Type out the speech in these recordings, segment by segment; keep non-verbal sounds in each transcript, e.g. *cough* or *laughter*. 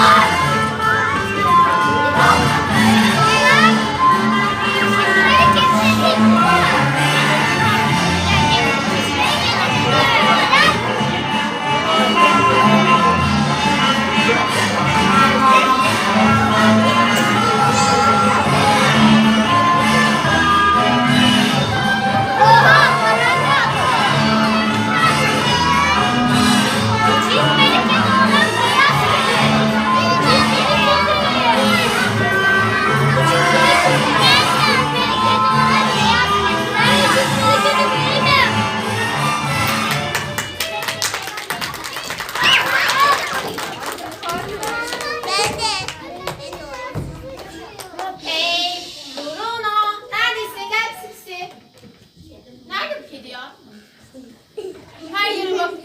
Ah!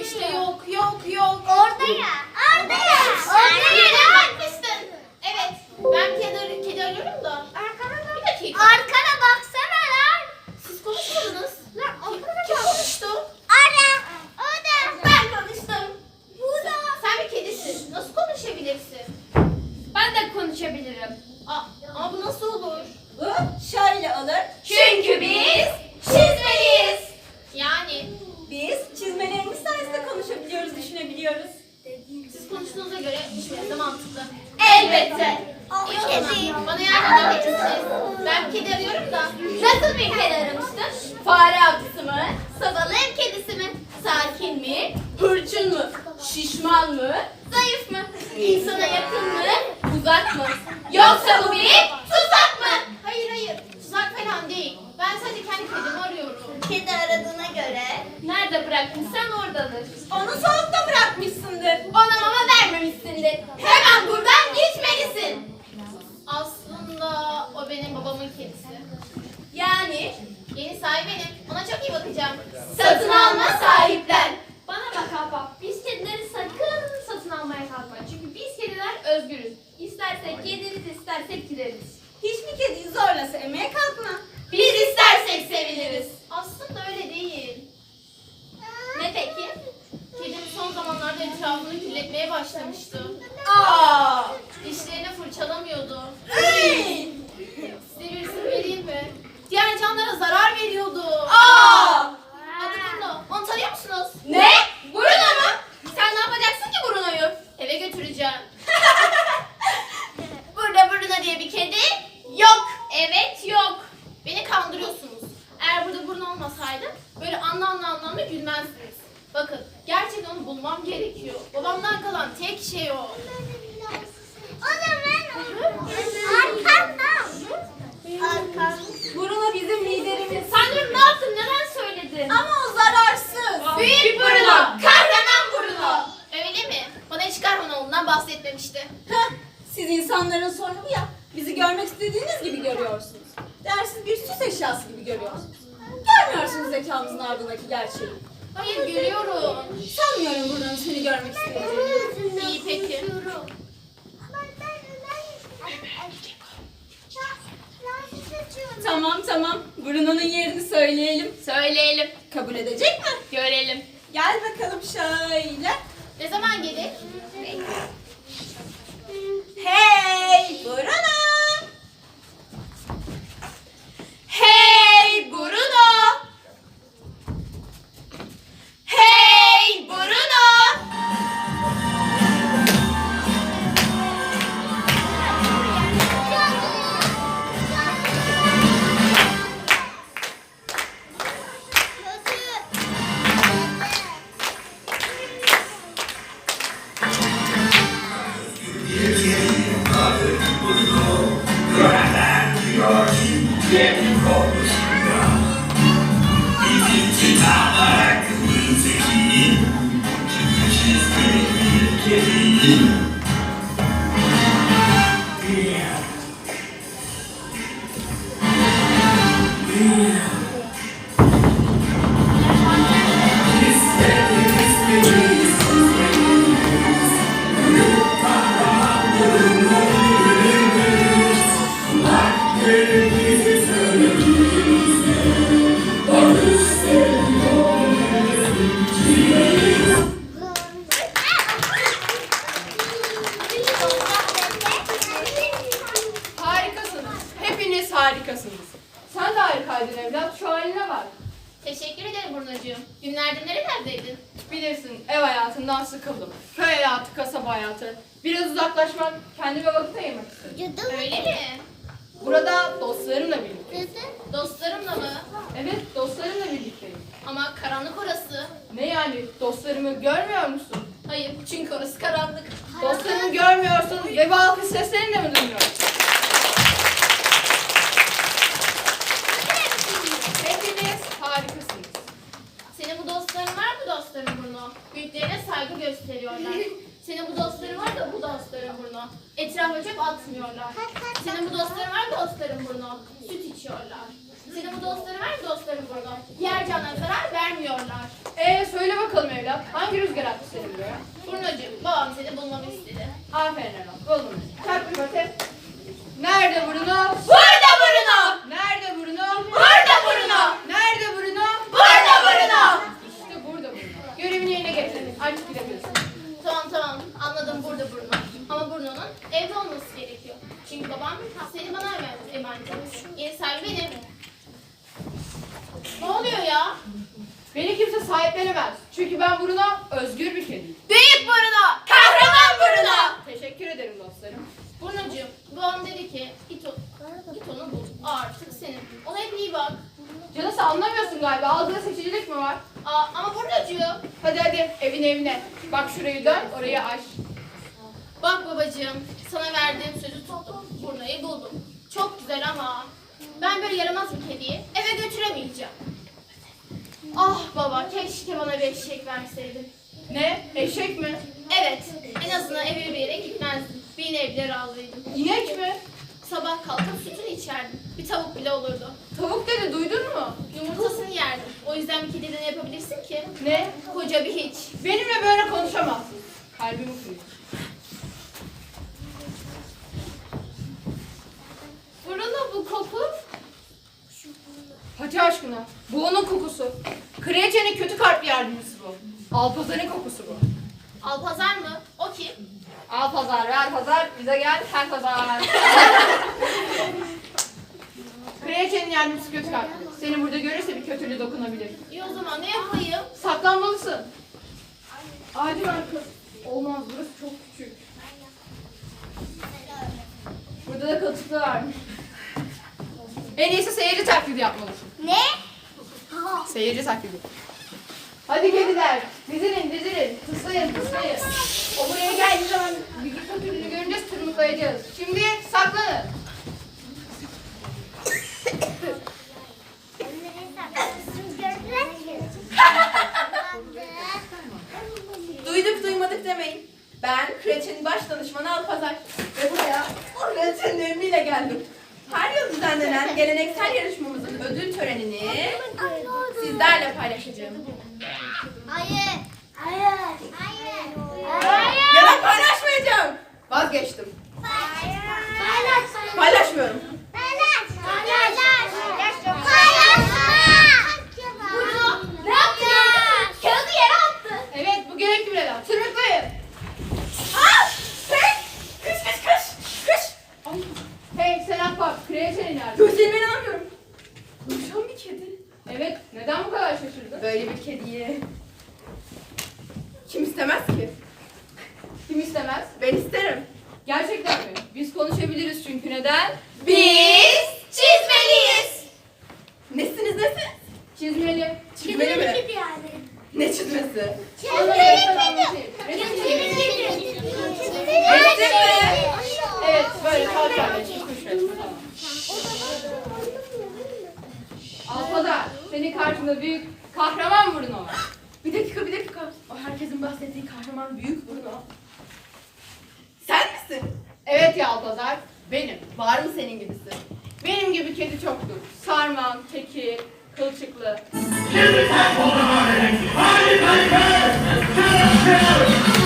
İşte yok yok yok. Orada ya. kedi aradığına göre... Nerede bırakmışsan oradadır. Onu soğukta bırakmışsındır. Ona mama vermemişsindir. Hemen buradan gitmelisin. Aslında o benim babamın kedisi. Yani yeni sahibi benim. Ona çok iyi bakacağım. Satın alma sahiplen. Bana bak Alpa. Biz kedileri sakın satın almaya kalkma. Çünkü biz kediler özgürüz. İstersek yediriz, istersek gideriz. Hiç mi kediyi zorlasa emek? insanların sorunu ya. Bizi görmek istediğiniz gibi görüyorsunuz. Dersiz bir süs eşyası gibi görüyorsunuz. Görmüyorsunuz zekamızın ardındaki gerçeği. Hayır görüyorum. Sanmıyorum buradan seni görmek istediğini. İyi peki. Tamam tamam. Bruno'nun yerini söyleyelim. Söyleyelim. Kabul edecek mi? Görelim. Gel bakalım şöyle. Ne zaman gelir? Bekle. Günlerde nerelerdeydin? Bilirsin ev hayatından sıkıldım. Köy hayatı, kasaba hayatı. Biraz uzaklaşmak, kendime vakit ayırmak istedim. Öyle mi? Burada dostlarımla birlikteyim. Dostlarımla mı? Evet, dostlarımla birlikteyim. Ama karanlık orası. Ne yani, dostlarımı görmüyor musun? Hayır çünkü orası karanlık. Dostlarımı görmüyorsun ve bu alkış seslerini de mi duymuyorsun? Büyüklerine saygı gösteriyorlar. Senin bu dostların var da bu dostların Bruno. Etrafa çöp atmıyorlar. Senin bu dostların var mı dostların Bruno? Süt içiyorlar. Senin bu dostların var mı dostların Bruno? Diğer canlara zarar vermiyorlar. Ee söyle bakalım evlat, hangi rüzgar attı seni buraya? Brunocuğum babam seni bulmamı istedi. Aferin evlat, buldum. Bir bate. Nerede Bruno? Burada Bruno! Nerede Bruno? Burada Bruno! Nerede Bruno? Burada Bruno! İşte burada Bruno. Görevini yerine getirdin. Artık gidebilirsin. Tamam tamam anladım burada Bruno. Ama Bruno'nun evde olması gerekiyor. Çünkü babam seni bana emanet emanet etmiş. Yeni sahibi benim. Ne oluyor ya? Beni kimse sahiplenemez. Çünkü ben Bruno özgür bir kediyim. Büyük Bruno! Kahraman Bruno! Teşekkür ederim dostlarım. Brunocuğum babam dedi ki git, o, git onu bul. O artık senin. Ona hep iyi bak. Canısı anlamıyorsun galiba. Algıda seçicilik mi var? Aa, ama Brunocuğum. Hadi hadi evin evine. Bak şurayı dön, orayı aç. Bak babacığım sana verdiğim sözü tuttum. Bruno'yu buldum. Çok güzel ama ben böyle yaramaz bir kediyi eve götüremeyeceğim. Ah baba keşke bana bir eşek verseydin. Ne? Eşek mi? Evet en azından eve bir yere gitmezdim. Bir ineğe razıydım. İnek mi? Sabah kalkıp sütünü içerdim. Bir tavuk bile olurdu. Tavuk dedi, duydun mu? Yumurtasını yerdim. O yüzden bir kedide ne yapabilirsin ki? Ne? Koca bir hiç. Benimle böyle konuşamazsın. Kalbimi kırıyor. Bruno bu koku. Hadi aşkına. Bu onun kokusu. Kraliçenin kötü kalpli yardımcısı bu. Alpazar'ın kokusu bu. Alpazar mı? O kim? Al pazar, ver pazar, bize gel, her pazar. *laughs* Kraliçenin yardımcısı kötü kalpli. Seni burada görürse bir kötülüğü dokunabilir. İyi o zaman ne yapayım? Saklanmalısın. Ağacın arkası. Olmaz, burası çok küçük. Burada da katıklı varmış. En iyisi seyirci taklidi yapmalısın. Ne? Seyirci taklidi. Hadi kediler, dizilin, dizilin. Tıslayın, tıslayın. O buraya geldiği zaman bir kötülüğünü görünce tırmıklayacağız. Şimdi saklanın. Duyduk duymadık demeyin. Ben kraliçenin baş danışmanı Alpazar. Ve buraya kraliçenin emriyle geldim. Her yıl düzenlenen geleneksel yarışmamızın ödül törenini sizlerle paylaşacağım. Hayır. Hayır. Hayır. Ya da paylaşmayacağım. Vazgeçtim. Hayır. Paylaşmıyorum. Bruno ne yaptı? Kağıdı yere attı. Evet, bu gerekli bir adam. Tırmıklayın. Ah! Hey! Kış kış kış! Kış! Ay, Hey, selam bak. Kraliçenin yardımcısı. Gözlerime inanmıyorum. Konuşan bir kedi. Evet, neden bu kadar şaşırdın? Kediyi kim istemez ki? Kim istemez? Ben isterim. Gerçekten mi? Biz konuşabiliriz çünkü neden? Biz çizmeliyiz. Nesiniz nesiniz? Çizmeli. Çizmeli mi? Ne çizmesi? Anlatayım. Resim çizmeli. Resim mi? Evet, böyle. Tamam. Alpada, senin karşında büyük kahraman Bruno. Bir dakika bir dakika. O herkesin bahsettiği kahraman büyük Bruno. Sen misin? Evet ya Alpazar, benim. Var mı senin gibisi? Benim gibi kedi çoktur. Sarman, tekir, kılçıklı. götüreyim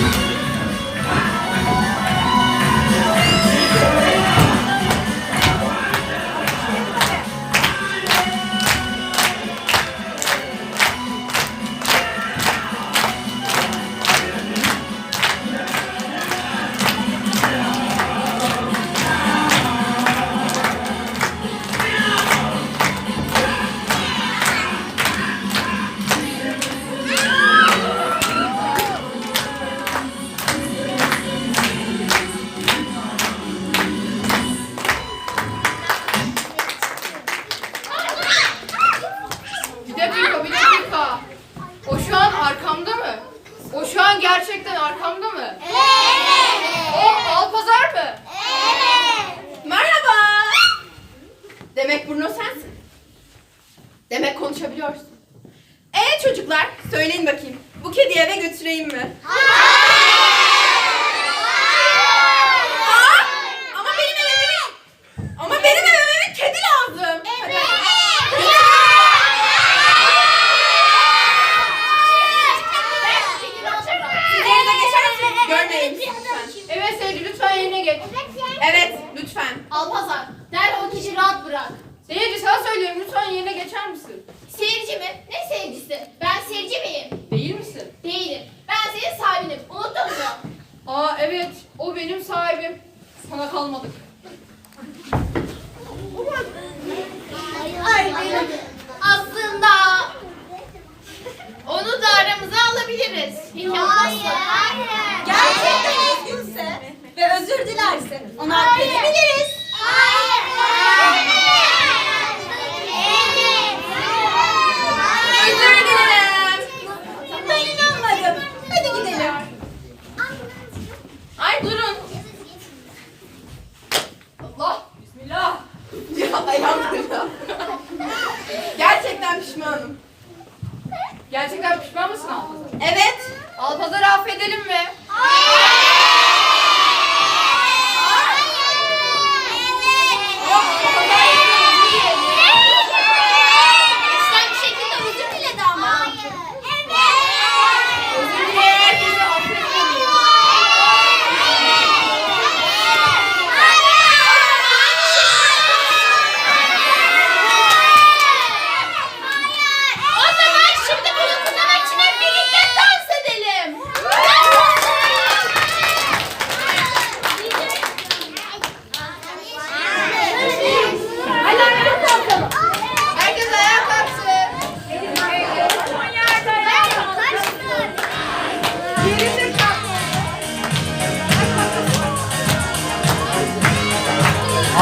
sahibim. Sana kalmadık. Aslında onu da aramıza alabiliriz. Hayır. Hayır. Gerçekten üzgünse ve özür dilerse onu affedebiliriz. Hayır. Özür dilerim. Ben inanmadım. Hadi gidelim. Ay durun. Allah. Bismillah. Ya elhamdülillah. Gerçekten pişmanım. Gerçekten pişman mısın Alpazar? Evet. Alpazar'ı affedelim mi?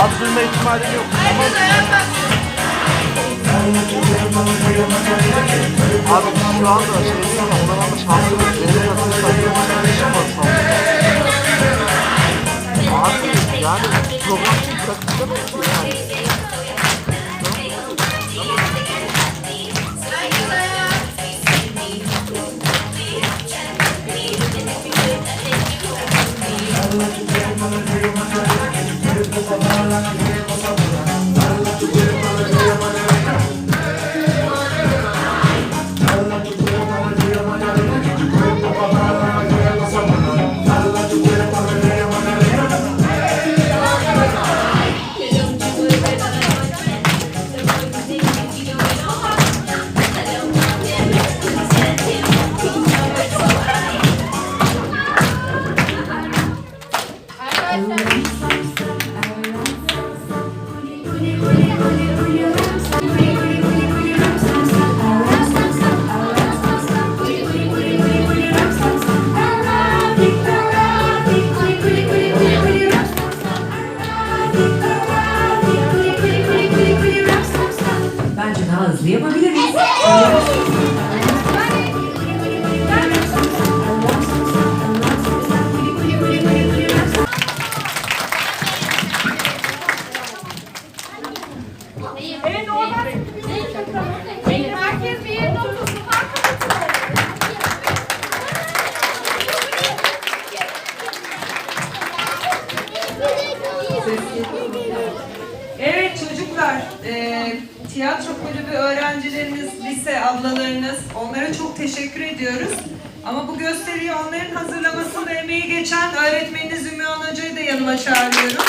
Attırma ihtimalim yok. Herkes. Abi şu anda şeyin ama onalanma şansımız benim nasıl saklama şansım var şu an. Abi yani program için bırakılamayız ki yani. Yerine otursun. Evet çocuklar, e, tiyatro kulübü öğrencileriniz, lise ablalarınız, onlara çok teşekkür ediyoruz. Ama bu gösteriyi onların hazırlamasında emeği geçen öğretmeniniz Ümmü Hoca'yı da yanıma çağırıyorum.